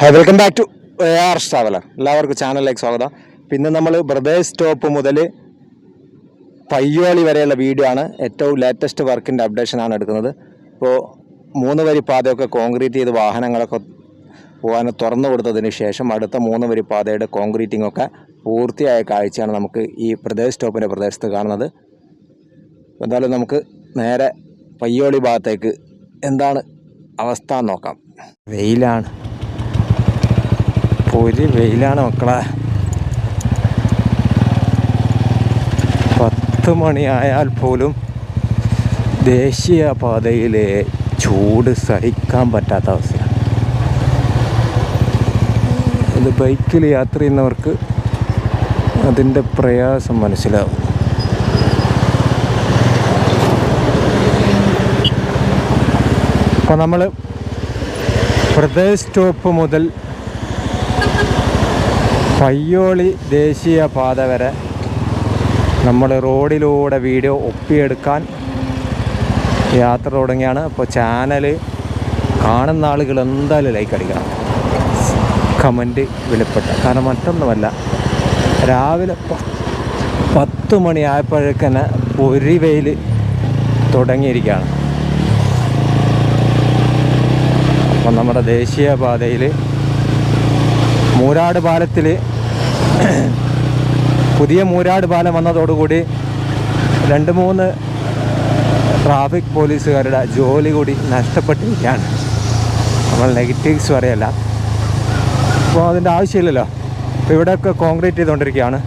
Hi welcome back to A R Traveller എല്ലാവർക്കും ചാനലിലേക്ക് സ്വാഗതം. പിന്നെ നമ്മൾ ബ്രദേഴ്സ് സ്റ്റോപ്പ് മുതൽ പയ്യോളി വരെയുള്ള വീഡിയോ ആണ് ഏറ്റവും ലേറ്റസ്റ്റ് വർക്കിന്റെ അപ്ഡേഷൻ ആണ് എടുക്കുന്നത്. ഇപ്പോൾ മൂന്ന് വരി പാതയൊക്കെ കോൺക്രീറ്റ് ചെയ്ത് വാഹനങ്ങളൊക്കെ പോകാൻ തുറന്നു കൊടുത്തതിന് ശേഷം അടുത്ത മൂന്ന് വരി പാതയുടെ കോൺക്രീറ്റിംഗ് ഒക്കെ പൂർത്തിയായ കാഴ്ചയാണ് നമുക്ക് ഈ ബ്രദേഴ്സ് സ്റ്റോപ്പിന്റെ പ്രദേശത്ത് കാണുന്നത്. എന്തായാലും നമുക്ക് നേരെ പയ്യോളി ഭാഗത്തേക്ക് എന്താണ് അവസ്ഥ നോക്കാം. വെയിലാണ്. പൊരി വെയിലാണ് മക്കളെ. പത്ത് മണിയായാൽ പോലും ദേശീയ പാതയിലെ ചൂട് സഹിക്കാൻ പറ്റാത്ത അവസ്ഥയാണ്. ഇത് ബൈക്കിൽ യാത്ര ചെയ്യുന്നവർക്ക് അതിന്റെ പ്രയാസം മനസ്സിലാവും. അപ്പോൾ നമ്മൾ പ്രദേശ് സ്റ്റോപ്പ് മുതൽ പയ്യോളി ദേശീയ പാത വരെ നമ്മൾ റോഡിലൂടെ വീഡിയോ ഒപ്പിയെടുക്കാൻ യാത്ര തുടങ്ങിയാണ്. അപ്പോൾ ചാനൽ കാണുന്ന ആളുകൾ എന്തായാലും ലൈക്ക് അടിക്കണം. കമന്റ് വിലപ്പെട്ട കാരണം മറ്റൊന്നുമല്ല രാവിലെ പത്ത് മണിയായപ്പോഴേക്കന്നെ പൊരി വെയിൽ തുടങ്ങിയിരിക്കുകയാണ്. അപ്പം നമ്മുടെ ദേശീയ പാതയിൽ മൂരാട് പാലത്തിൽ പുതിയ മൂരാട് പാലം വന്നതോടുകൂടി രണ്ട് മൂന്ന് ട്രാഫിക് പോലീസുകാരുടെ ജോലി കൂടി നഷ്ടപ്പെട്ടിരിക്കുകയാണ്. നമ്മൾ നെഗറ്റീവ്സ് പറയല്ല. അപ്പോൾ അതിന്റെ ആവശ്യമില്ലല്ലോ. അപ്പോൾ ഇവിടെയൊക്കെ കോൺക്രീറ്റ് ചെയ്തുകൊണ്ടിരിക്കുകയാണ്.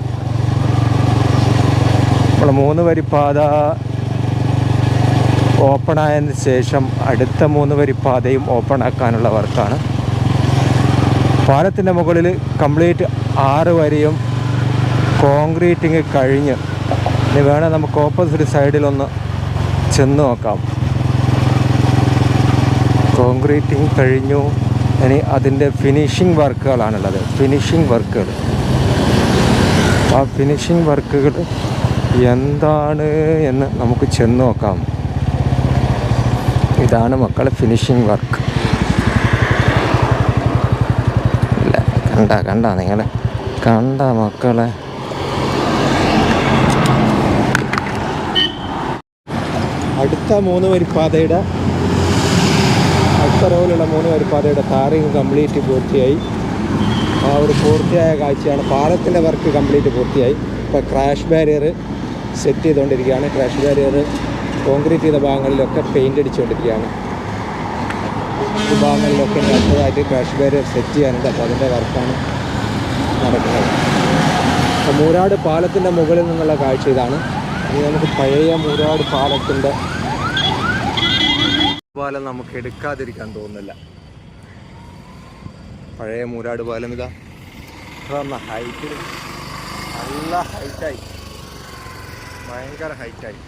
നമ്മൾ മൂന്ന് വരി പാത ഓപ്പൺ ആയതിന് ശേഷം അടുത്ത മൂന്ന് വരി പാതയും ഓപ്പൺ ആക്കാനുള്ള വർക്കാണ് പാലത്തിന്റെ മുകളിൽ കംപ്ലീറ്റ് ആറ് വരിയും കോൺക്രീറ്റിങ് കഴിഞ്ഞ്. ഇനി വേണേൽ നമുക്ക് ഓപ്പോസിറ്റ് സൈഡിലൊന്ന് ചെന്ന് നോക്കാം. കോൺക്രീറ്റിങ് കഴിഞ്ഞു. ഇനി അതിന്റെ ഫിനിഷിംഗ് വർക്കുകളാണുള്ളത്. ഫിനിഷിംഗ് വർക്കുകൾ. ആ ഫിനിഷിംഗ് വർക്കുകൾ എന്താണ് എന്ന് നമുക്ക് ചെന്ന് നോക്കാം. ഇതാണ് മക്കളെ ഫിനിഷിംഗ് വർക്ക്. കണ്ട കണ്ട നിങ്ങൾ കണ്ട മക്കളെ. അടുത്ത മൂന്ന് വരിപ്പാതയുടെ അടുത്ത റോയിലുള്ള മൂന്ന് വരിപ്പാതയുടെ താറിങ് കംപ്ലീറ്റ് പൂർത്തിയായി. ആ ഒരു പൂർത്തിയായ കാഴ്ചയാണ് പാലത്തിന്റെ വർക്ക് കംപ്ലീറ്റ് പൂർത്തിയായി. ഇപ്പോൾ ക്രാഷ് ബാരിയർ സെറ്റ് ചെയ്തുകൊണ്ടിരിക്കുകയാണ്. ക്രാഷ് ബാരിയർ കോൺക്രീറ്റ് ചെയ്ത ഭാഗങ്ങളിലൊക്കെ പെയിന്റ് അടിച്ചുകൊണ്ടിരിക്കുകയാണ്. ഈ ഭാഗങ്ങളിലൊക്കെ ഇനി അടുത്തതായിട്ട് ക്രാഷ് ബാരിയർ സെറ്റ് ചെയ്യാനുണ്ട്. അപ്പോൾ അതിന്റെ വർക്കാണ് നടക്കുന്നത്. അപ്പോൾ മൂരാട് പാലത്തിന്റെ മുകളിൽ നിന്നുള്ള കാഴ്ച ഇതാണ്. ഇനി നമുക്ക് പഴയ മൂരാട് പാലത്തിന്റെ പാലം നമുക്ക് എടുക്കാതിരിക്കാൻ തോന്നുന്നില്ല. പഴയ മൂരാട് പാലം ഇതാ. ഇത്ര ഹൈറ്റിൽ നല്ല ഹൈറ്റായി ഭയങ്കര ഹൈറ്റായി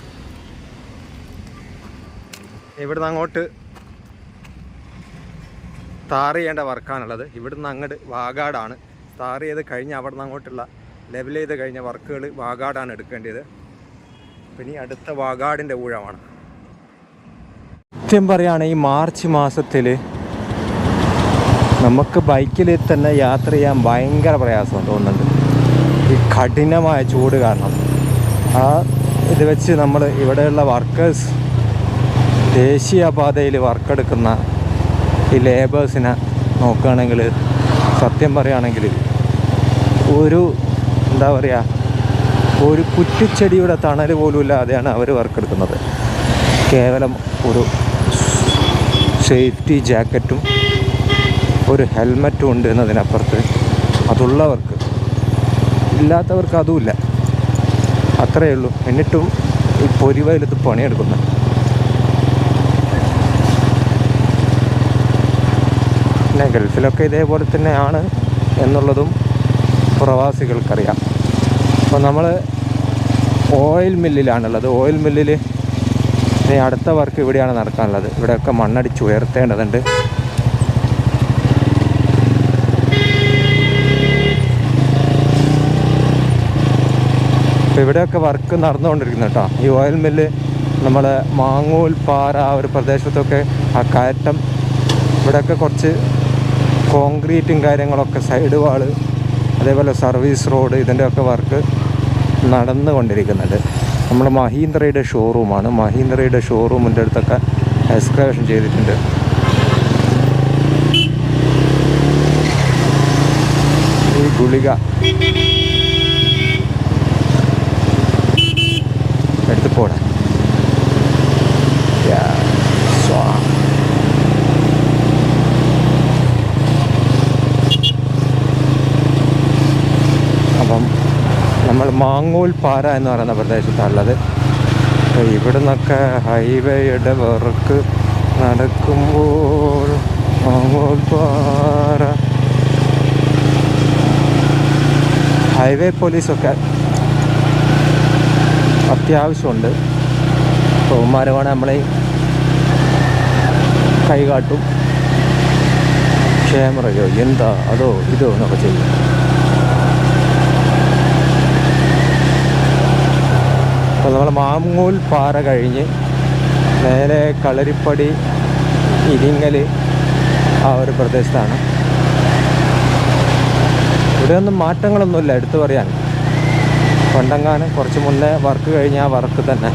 ഇവിടുന്ന് അങ്ങോട്ട് താർ ചെയ്യേണ്ട വർക്കാണുള്ളത് ഇവിടുന്ന് അങ്ങോട്ട് വാഗാടാണ്. സ്റ്റാർ ചെയ്ത് കഴിഞ്ഞ് അവിടെ നിന്ന് അങ്ങോട്ടുള്ള ലെവൽ ചെയ്ത് കഴിഞ്ഞ വർക്കുകൾ വാഗാടാണ് എടുക്കേണ്ടത്. പിന്നെ അടുത്ത വാഗാടിന്റെ ഊഴമാണ്. സത്യം പറയുകയാണ് ഈ മാർച്ച് മാസത്തിൽ നമുക്ക് ബൈക്കിൽ തന്നെ യാത്ര ചെയ്യാൻ ഭയങ്കര പ്രയാസം തോന്നുന്നുണ്ട്. ഈ കഠിനമായ ചൂട് കാരണം. ആ ഇത് വെച്ച് നമ്മൾ ഇവിടെയുള്ള വർക്കേഴ്സ് ദേശീയപാതയിൽ വർക്കെടുക്കുന്ന ഈ ലേബേഴ്സിനെ നോക്കുകയാണെങ്കിൽ സത്യം പറയുകയാണെങ്കിൽ ഒരു എന്താ പറയുക ഒരു കുറ്റിച്ചെടിയുടെ തണൽ പോലും ഇല്ലാതെയാണ് അവർ വർക്കെടുക്കുന്നത് കേവലം ഒരു സേഫ്റ്റി ജാക്കറ്റും ഒരു ഹെൽമറ്റും ഉണ്ട് എന്നതിനപ്പുറത്ത് അതുള്ളവർക്ക്. ഇല്ലാത്തവർക്ക് അതുമില്ല. അത്രയേ ഉള്ളൂ. എന്നിട്ടും ഈ പൊരിവയിലത്ത് പണിയെടുക്കുന്നു. പിന്നെ ഗൾഫിലൊക്കെ ഇതേപോലെ തന്നെയാണ് എന്നുള്ളതും പ്രവാസികൾക്കറിയാം. അപ്പോൾ നമ്മൾ ഓയിൽ മില്ലിലാണുള്ളത്. ഓയിൽ മില്ലിൽ ഇനി അടുത്ത വർക്ക് ഇവിടെയാണ് നടക്കാനുള്ളത്. ഇവിടെയൊക്കെ മണ്ണടിച്ച് ഉയർത്തേണ്ടതുണ്ട്. അപ്പോൾ ഇവിടെയൊക്കെ വർക്ക് നടന്നുകൊണ്ടിരിക്കുന്നു കേട്ടോ. ഈ ഓയിൽ മില്ല് നമ്മൾ മാങ്ങൂൽ പാറ ആ ഒരു പ്രദേശത്തൊക്കെ ആ കയറ്റം ഇവിടെയൊക്കെ കുറച്ച് കോൺക്രീറ്റും കാര്യങ്ങളൊക്കെ സൈഡ് വാൾ അതേപോലെ സർവീസ് റോഡ് ഇതിന്റെയൊക്കെ വർക്ക് നടന്നുകൊണ്ടിരിക്കുന്നുണ്ട്. നമ്മൾ മഹീന്ദ്രയുടെ ഷോറൂമാണ്. മഹീന്ദ്രയുടെ ഷോറൂമിന്റെ അടുത്തൊക്കെ എക്സ്കവേഷൻ ചെയ്തിട്ടുണ്ട്. ഈ ഗുളിക. എടുത്ത് പോടാ. മാങ്ങൂൽ പാറ എന്ന് പറയുന്ന പ്രദേശത്താണുള്ളത്. അപ്പോൾ ഇവിടെ നിന്നൊക്കെ ഹൈവേയുടെ വർക്ക് നടക്കുമ്പോൾ മാങ്ങൂൽ പാറ. ഹൈവേ പോലീസൊക്കെ അത്യാവശ്യമുണ്ട്. തോമാര് വേണേൽ നമ്മളെ കൈകാട്ടും. ക്യാമറയോ എന്താ? അതോ ഇതോ എന്നൊക്കെ ചെയ്യും. അപ്പോൾ നമ്മൾ മാമൂൽ പാറ കഴിഞ്ഞ് നേരെ കളരിപ്പടി ഇരിങ്ങൽ ആ ഒരു പ്രദേശത്താണ്. ഇവിടെ ഒന്നും മാറ്റങ്ങളൊന്നുമില്ല എടുത്തു പറയാൻ. പണ്ടെങ്ങാനും കുറച്ച് മുന്നേ വർക്ക് കഴിഞ്ഞ ആ വർക്ക് തന്നെ.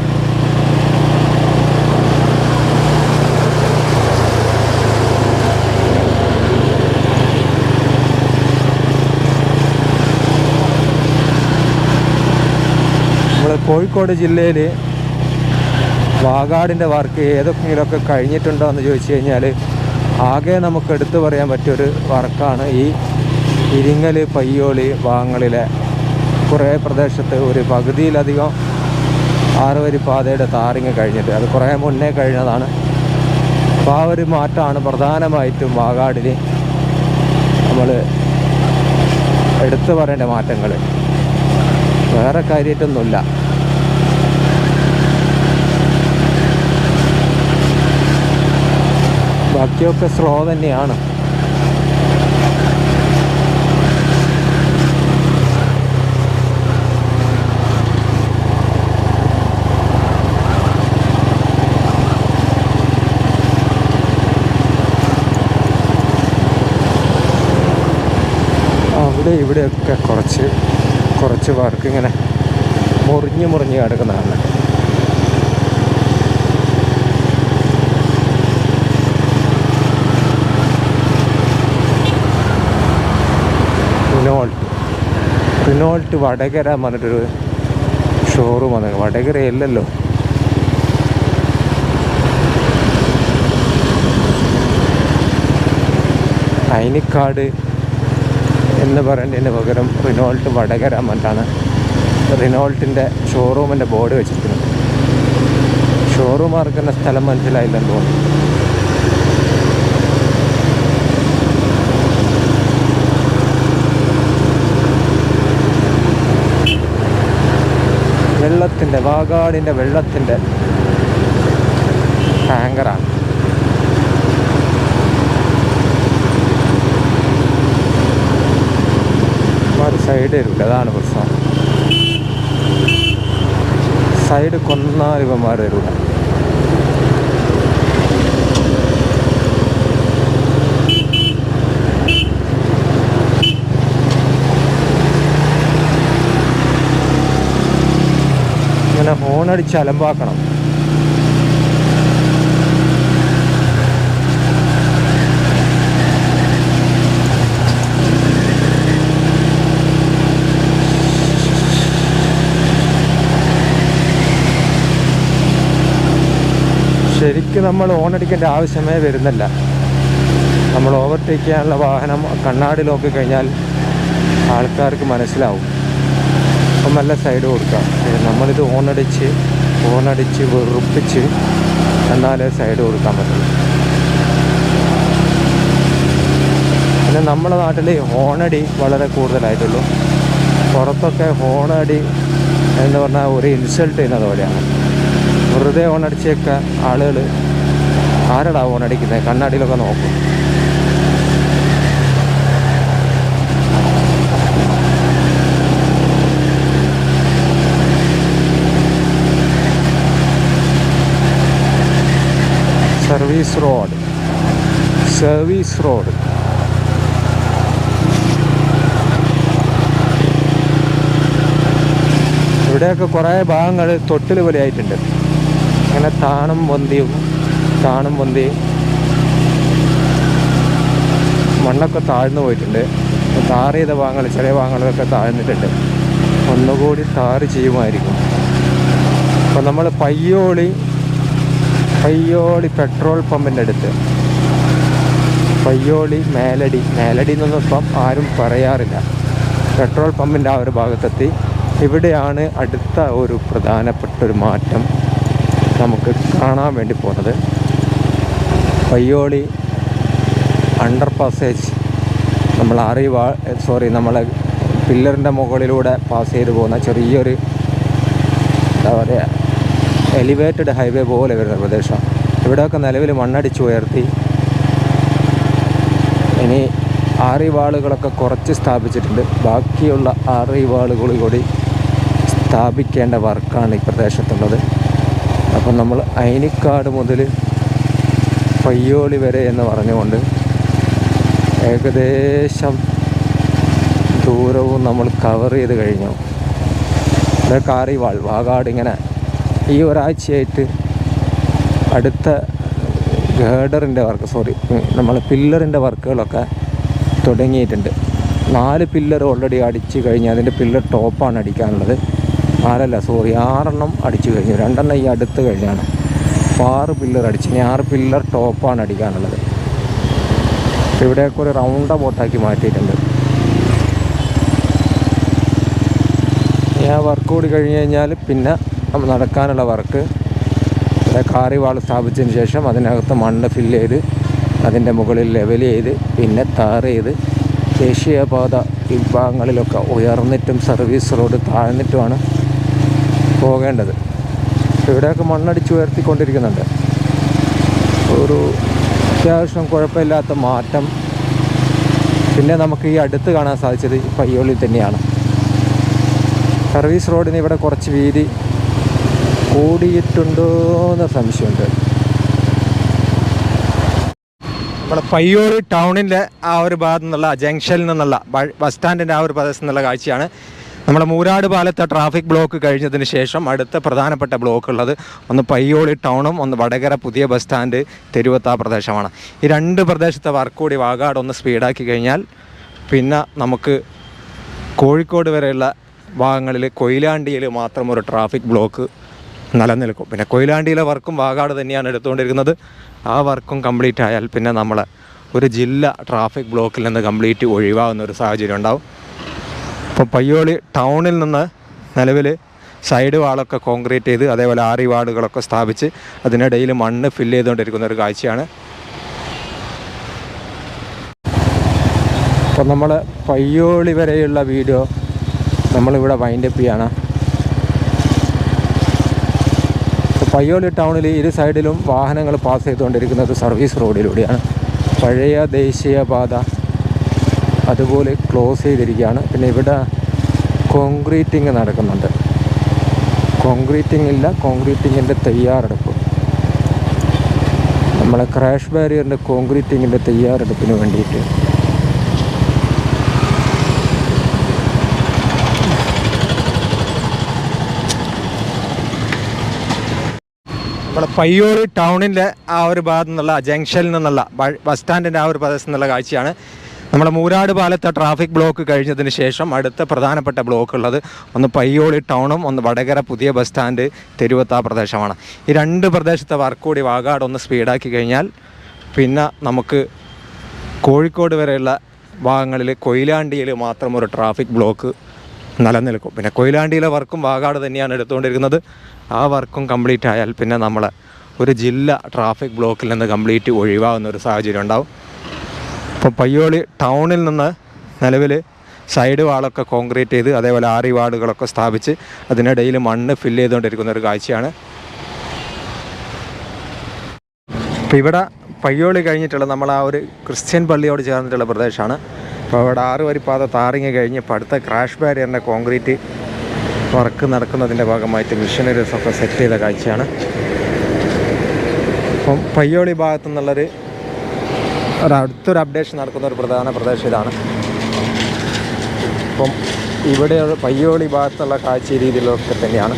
കോഴിക്കോട് ജില്ലയിൽ വാഗാടിന്റെ വർക്ക് ഏതൊക്കെങ്കിലുമൊക്കെ കഴിഞ്ഞിട്ടുണ്ടോ എന്ന് ചോദിച്ചു കഴിഞ്ഞാൽ ആകെ നമുക്ക് എടുത്തു പറയാൻ പറ്റിയൊരു വർക്കാണ് ഈ ഇരിങ്ങൽ പയ്യോളി ഭാഗങ്ങളിലെ കുറേ പ്രദേശത്ത് ഒരു പകുതിയിലധികം ആറുവരി പാതയുടെ താറിങ് കഴിഞ്ഞിട്ട് അത് കുറേ മുന്നേ കഴിഞ്ഞതാണ്. അപ്പോൾ ആ ഒരു മാറ്റമാണ് പ്രധാനമായിട്ടും വാഗാടിൽ നമ്മൾ എടുത്തു പറയേണ്ട മാറ്റങ്ങൾ വേറെ കാര്യമായിട്ടൊന്നുമില്ല ബാക്കിയൊക്കെ സ്ലോ തന്നെയാണ്. അവിടെ ഇവിടെയൊക്കെ കുറച്ച് കുറച്ച് വർക്ക് ഇങ്ങനെ മുറിഞ്ഞ് മുറിഞ്ഞ് കിടക്കുന്നതാണ് റിനോൾട്ട് റിനോൾട്ട് വടകര എന്ന് പറഞ്ഞിട്ടൊരു ഷോറൂം വന്നത് വടകര അല്ലല്ലോ അയിനിക്കാട് എന്ന് പറയുന്നതിന് പകരം റിനോൾട്ട് വടകര മറ്റാണ് റിനോൾട്ടിന്റെ ഷോറൂമിന്റെ ബോർഡ് വെച്ചിരിക്കുന്നത്. ഷോറൂം ആർക്കുന്ന സ്ഥലം മനസ്സിലായില്ലെന്ന് തോന്നുന്നു. വെള്ളത്തിന്റെ വാഗാടിന്റെ വെള്ളത്തിന്റെ ടാങ്കറാണ്. സൈഡ് വരില്ല അതാണ് പ്രശ്നം. സൈഡ് കൊന്നാൽ ഇവന്മാർ വരില്ല ഹോണടിച്ച് അലമ്പാക്കണം ശരിക്കും നമ്മൾ അടിക്കേണ്ട ആവശ്യമേ വരുന്നില്ല. നമ്മൾ ഓവർടേക്ക് ചെയ്യാനുള്ള വാഹനം കണ്ണാടി നോക്കിക്കഴിഞ്ഞാൽ ആൾക്കാർക്ക് മനസ്സിലാവും. അപ്പം നല്ല സൈഡ് കൊടുക്കാം. നമ്മളിത് ഓണടിച്ച് ഓണടിച്ച് വെറുപ്പിച്ച് എന്നാലേ സൈഡ് കൊടുക്കാൻ പറ്റുള്ളൂ. പിന്നെ നമ്മുടെ നാട്ടിൽ ഹോണടി വളരെ കൂടുതലായിട്ടുള്ളൂ. പുറത്തൊക്കെ ഹോണടി എന്ന് പറഞ്ഞാൽ ഒരു ഇൻസൾട്ട് ചെയ്യുന്നത് പോലെയാണ്. വെറുതെ ഹോണടിച്ചൊക്കെ ആളുകൾ ആരടാ ഹോണടിക്കുന്നത് കണ്ണാടിയിലൊക്കെ നോക്കും. സർവീസ് റോഡ് സർവീസ് റോഡ് ഇവിടെയൊക്കെ കുറേ ഭാഗങ്ങൾ തൊട്ടിൽ പോലെ ആയിട്ടുണ്ട്. അങ്ങനെ താണും പൊന്തിയും താണും പൊന്തിയും. മണ്ണൊക്കെ താഴ്ന്നു പോയിട്ടുണ്ട്. താറ് ചെയ്ത ഭാഗങ്ങൾ ചെറിയ ഭാഗങ്ങളൊക്കെ താഴ്ന്നിട്ടുണ്ട്. ഒന്നുകൂടി താറ് ചെയ്യുമായിരിക്കും. അപ്പം നമ്മൾ പയ്യോളി പയ്യോളി പെട്രോൾ പമ്പിന്റെ അടുത്ത്. പയ്യോളി മേലടി. മേലടി എന്നൊന്നും ആരും പറയാറില്ല. പെട്രോൾ പമ്പിന്റെ ആ ഒരു ഭാഗത്തെത്തി. ഇവിടെയാണ് അടുത്ത ഒരു പ്രധാനപ്പെട്ട ഒരു മാറ്റം നമുക്ക് കാണാൻ വേണ്ടി പോകുന്നത്. പയ്യോളി അണ്ടർ പാസേജ് നമ്മൾ അറിവാ സോറി നമ്മൾ പില്ലറിന്റെ മുകളിലൂടെ പാസ് ചെയ്ത് പോകുന്ന ചെറിയൊരു എന്താ പറയുക എലിവേറ്റഡ് ഹൈവേ പോലെ വരുന്ന പ്രദേശം. ഇവിടെയൊക്കെ നിലവിൽ മണ്ണടിച്ച് ഉയർത്തി. ഇനി ആറിവാളുകളൊക്കെ കുറച്ച് സ്ഥാപിച്ചിട്ടുണ്ട്. ബാക്കിയുള്ള ആറിവാളുകൾ കൂടി സ്ഥാപിക്കേണ്ട വർക്കാണ് ഈ പ്രദേശത്തുള്ളത്. അപ്പം നമ്മൾ അയനിക്കാട് മുതൽ പയ്യോളി വരെ എന്ന് പറഞ്ഞുകൊണ്ട് ഏകദേശം ദൂരവും നമ്മൾ കവർ ചെയ്ത് കഴിഞ്ഞു. അതൊക്കെ ആറിവാൾ വാഗാട് ഇങ്ങനെ ഈ ഒരാഴ്ചയായിട്ട് അടുത്ത ഗേഡറിന്റെ വർക്ക് സോറി നമ്മൾ പില്ലറിന്റെ വർക്കുകളൊക്കെ തുടങ്ങിയിട്ടുണ്ട്. നാല് പില്ലർ ഓൾറെഡി അടിച്ച് കഴിഞ്ഞ് അതിന്റെ പില്ലർ ടോപ്പാണ് അടിക്കാനുള്ളത്. നാലല്ല സോറി ആറെണ്ണം അടിച്ചു കഴിഞ്ഞു. രണ്ടെണ്ണം ഈ അടുത്ത് കഴിഞ്ഞാണ്. അപ്പോൾ ആറ് പില്ലർ അടിച്ച് ഇനി ആറ് പില്ലർ ടോപ്പാണ് അടിക്കാനുള്ളത്. ഇവിടെയൊക്കെ ഒരു റൗണ്ട ബോട്ടാക്കി മാറ്റിയിട്ടുണ്ട്. ഞാൻ വർക്ക് കൂടി കഴിഞ്ഞ് കഴിഞ്ഞാൽ പിന്നെ നടക്കാനുള്ള വർക്ക്. ഇവിടെ കാറിവാൾ സ്ഥാപിച്ചതിന് ശേഷം അതിനകത്ത് മണ്ണ് ഫില്ല് ചെയ്ത് അതിന്റെ മുകളിൽ ലെവൽ ചെയ്ത് പിന്നെ താർ ചെയ്ത് ദേശീയപാത വിഭാഗങ്ങളിലൊക്കെ ഉയർന്നിട്ടും സർവീസ് റോഡ് താഴ്ന്നിട്ടുമാണ് പോകേണ്ടത്. ഇവിടെയൊക്കെ മണ്ണടിച്ച് ഉയർത്തിക്കൊണ്ടിരിക്കുന്നുണ്ട്. ഒരു അത്യാവശ്യം കുഴപ്പമില്ലാത്ത മാറ്റം. പിന്നെ നമുക്ക് ഈ അടുത്ത് കാണാൻ സാധിച്ചത് പയ്യോളിൽ തന്നെയാണ്. സർവീസ് റോഡിന് ഇവിടെ കുറച്ച് വീതി കൂടിയിട്ടുണ്ടോ എന്ന സംശയമുണ്ട്. നമ്മുടെ പയ്യോളി ടൗണിന്റെ ആ ഒരു ഭാഗത്തു നിന്നുള്ള ജംഗ്ഷനിൽ നിന്നുള്ള ബസ് സ്റ്റാൻഡിന്റെ ആ ഒരു പ്രദേശത്ത് നിന്നുള്ള കാഴ്ചയാണ്. നമ്മുടെ മൂരാട് പാലത്തെ ട്രാഫിക് ബ്ലോക്ക് കഴിഞ്ഞതിന് ശേഷം അടുത്ത പ്രധാനപ്പെട്ട ബ്ലോക്ക് ഉള്ളത് ഒന്ന് പയ്യോളി ടൗണും ഒന്ന് വടകര പുതിയ ബസ് സ്റ്റാൻഡ് തെരുവത്ത പ്രദേശമാണ്. ഈ രണ്ട് പ്രദേശത്തെ വർക്ക് കൂടി വാഗാട് ഒന്ന് സ്പീഡാക്കി കഴിഞ്ഞാൽ പിന്നെ നമുക്ക് കോഴിക്കോട് വരെയുള്ള ഭാഗങ്ങളിൽ കൊയിലാണ്ടിയിൽ മാത്രം ഒരു ട്രാഫിക് ബ്ലോക്ക് നിലനിൽക്കും. പിന്നെ കൊയിലാണ്ടിയിലെ വർക്കും വാഗാട് തന്നെയാണ് എടുത്തുകൊണ്ടിരിക്കുന്നത്. ആ വർക്കും കംപ്ലീറ്റ് ആയാൽ പിന്നെ നമ്മൾ ഒരു ജില്ല ട്രാഫിക് ബ്ലോക്കിൽ നിന്ന് കംപ്ലീറ്റ് ഒഴിവാകുന്ന ഒരു സാഹചര്യം ഉണ്ടാവും. ഇപ്പോൾ പയ്യോളി ടൗണിൽ നിന്ന് നിലവിൽ സൈഡ് വാളൊക്കെ കോൺക്രീറ്റ് ചെയ്ത് അതേപോലെ ആറി വാർഡുകളൊക്കെ സ്ഥാപിച്ച് അതിനിടയിൽ മണ്ണ് ഫില്ല് ചെയ്തുകൊണ്ടിരിക്കുന്ന ഒരു കാഴ്ചയാണ്. അപ്പോൾ നമ്മൾ പയ്യോളി വരെയുള്ള വീഡിയോ നമ്മളിവിടെ വൈൻഡപ്പ് ചെയ്യാണ് ഇപ്പോൾ പയ്യോളി ടൗണിൽ ഇരു സൈഡിലും വാഹനങ്ങൾ പാസ് ചെയ്തുകൊണ്ടിരിക്കുന്നത് സർവീസ് റോഡിലൂടെയാണ്. പഴയ ദേശീയപാത അതുപോലെ ക്ലോസ് ചെയ്തിരിക്കുകയാണ്. പിന്നെ ഇവിടെ കോൺക്രീറ്റിങ് നടക്കുന്നുണ്ട്. കോൺക്രീറ്റിംഗ് ഇല്ല കോൺക്രീറ്റിങ്ങിന്റെ തയ്യാറെടുപ്പ്. നമ്മളെ ക്രാഷ് ബാരിയറിന്റെ കോൺക്രീറ്റിങ്ങിന്റെ തയ്യാറെടുപ്പിന് വേണ്ടിയിട്ട് നമ്മുടെ പയ്യോളി ടൗണിന്റെ ആ ഒരു ഭാഗത്തു നിന്നുള്ള ജംഗ്ഷനിൽ നിന്നുള്ള ബസ് സ്റ്റാൻഡിന്റെ ആ ഒരു പ്രദേശത്ത് നിന്നുള്ള കാഴ്ചയാണ്. നമ്മുടെ മൂരാട് പാലത്തെ ട്രാഫിക് ബ്ലോക്ക് കഴിഞ്ഞതിന് ശേഷം അടുത്ത പ്രധാനപ്പെട്ട ബ്ലോക്ക് ഉള്ളത് ഒന്ന് പയ്യോളി ടൗണും ഒന്ന് വടകര പുതിയ ബസ് സ്റ്റാൻഡ് തെരുവത്ത പ്രദേശമാണ്. ഈ രണ്ട് പ്രദേശത്തെ വർക്ക് കൂടി വാഗാട് ഒന്ന് സ്പീഡാക്കി കഴിഞ്ഞാൽ പിന്നെ നമുക്ക് കോഴിക്കോട് വരെയുള്ള ഭാഗങ്ങളിൽ കൊയിലാണ്ടിയിൽ മാത്രം ഒരു ട്രാഫിക് ബ്ലോക്ക് നിലനിൽക്കും. പിന്നെ കൊയിലാണ്ടിയിലെ വർക്കും വാഗാട് തന്നെയാണ് എടുത്തുകൊണ്ടിരിക്കുന്നത്. ആ വർക്കും കംപ്ലീറ്റ് ആയാൽ പിന്നെ നമ്മൾ ഒരു ജില്ല ട്രാഫിക് ബ്ലോക്കിൽ നിന്ന് കംപ്ലീറ്റ് ഒഴിവാകുന്ന ഒരു സാഹചര്യം ഉണ്ടാവും. ഇപ്പോൾ പയ്യോളി ടൗണിൽ നിന്ന് നിലവിൽ സൈഡ് വാളൊക്കെ കോൺക്രീറ്റ് ചെയ്ത് അതേപോലെ ആറി വാർഡുകളൊക്കെ സ്ഥാപിച്ച് അതിനിടയിൽ മണ്ണ് ഫില്ല് ചെയ്തുകൊണ്ടിരിക്കുന്ന ഒരു കാഴ്ചയാണ്. ഇപ്പോൾ ഇവിടെ പയ്യോളി കഴിഞ്ഞിട്ടുള്ള നമ്മൾ ആ ഒരു ക്രിസ്ത്യൻ പള്ളിയോട് ചേർന്നിട്ടുള്ള പ്രദേശമാണ്. അപ്പോൾ അവിടെ ആറ് വരിപ്പാത താറിങ് കഴിഞ്ഞ് ഇപ്പോൾ അടുത്ത ക്രാഷ് ബാരിയറിന്റെ കോൺക്രീറ്റ് വർക്ക് നടക്കുന്നതിന്റെ ഭാഗമായിട്ട് മിഷനറീസ് ഒക്കെ സെറ്റ് ചെയ്ത കാഴ്ചയാണ്. അപ്പം പയ്യോളി ഭാഗത്തു നിന്നുള്ളൊരു ഒരു അടുത്തൊരു അപ്ഡേഷൻ നടക്കുന്ന ഒരു പ്രധാന പ്രദേശം ഇതാണ്. അപ്പം ഇവിടെ പയ്യോളി ഭാഗത്തുള്ള കാഴ്ച രീതിയിലൊക്കെ തന്നെയാണ്.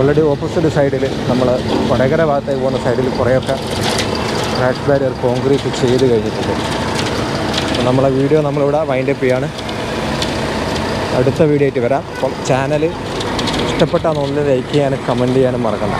ഓൾറെഡി ഓപ്പോസിറ്റ് സൈഡിൽ നമ്മൾ വടകര ഭാഗത്തേക്ക് പോകുന്ന സൈഡിൽ കുറേയൊക്കെ ക്രാഷ് ബാരിയർ കോൺക്രീറ്റ് ചെയ്ത് കഴിഞ്ഞിട്ടുണ്ട്. അപ്പോൾ നമ്മളെ വീഡിയോ നമ്മളിവിടെ വൈൻഡപ്പ് ചെയ്യാണ്. അടുത്ത വീഡിയോ ആയിട്ട് വരാം. അപ്പം ചാനൽ ഇഷ്ടപ്പെട്ടാൽ ലൈക്ക് ചെയ്യാനും കമന്റ് ചെയ്യാനും മറക്കണ്ട.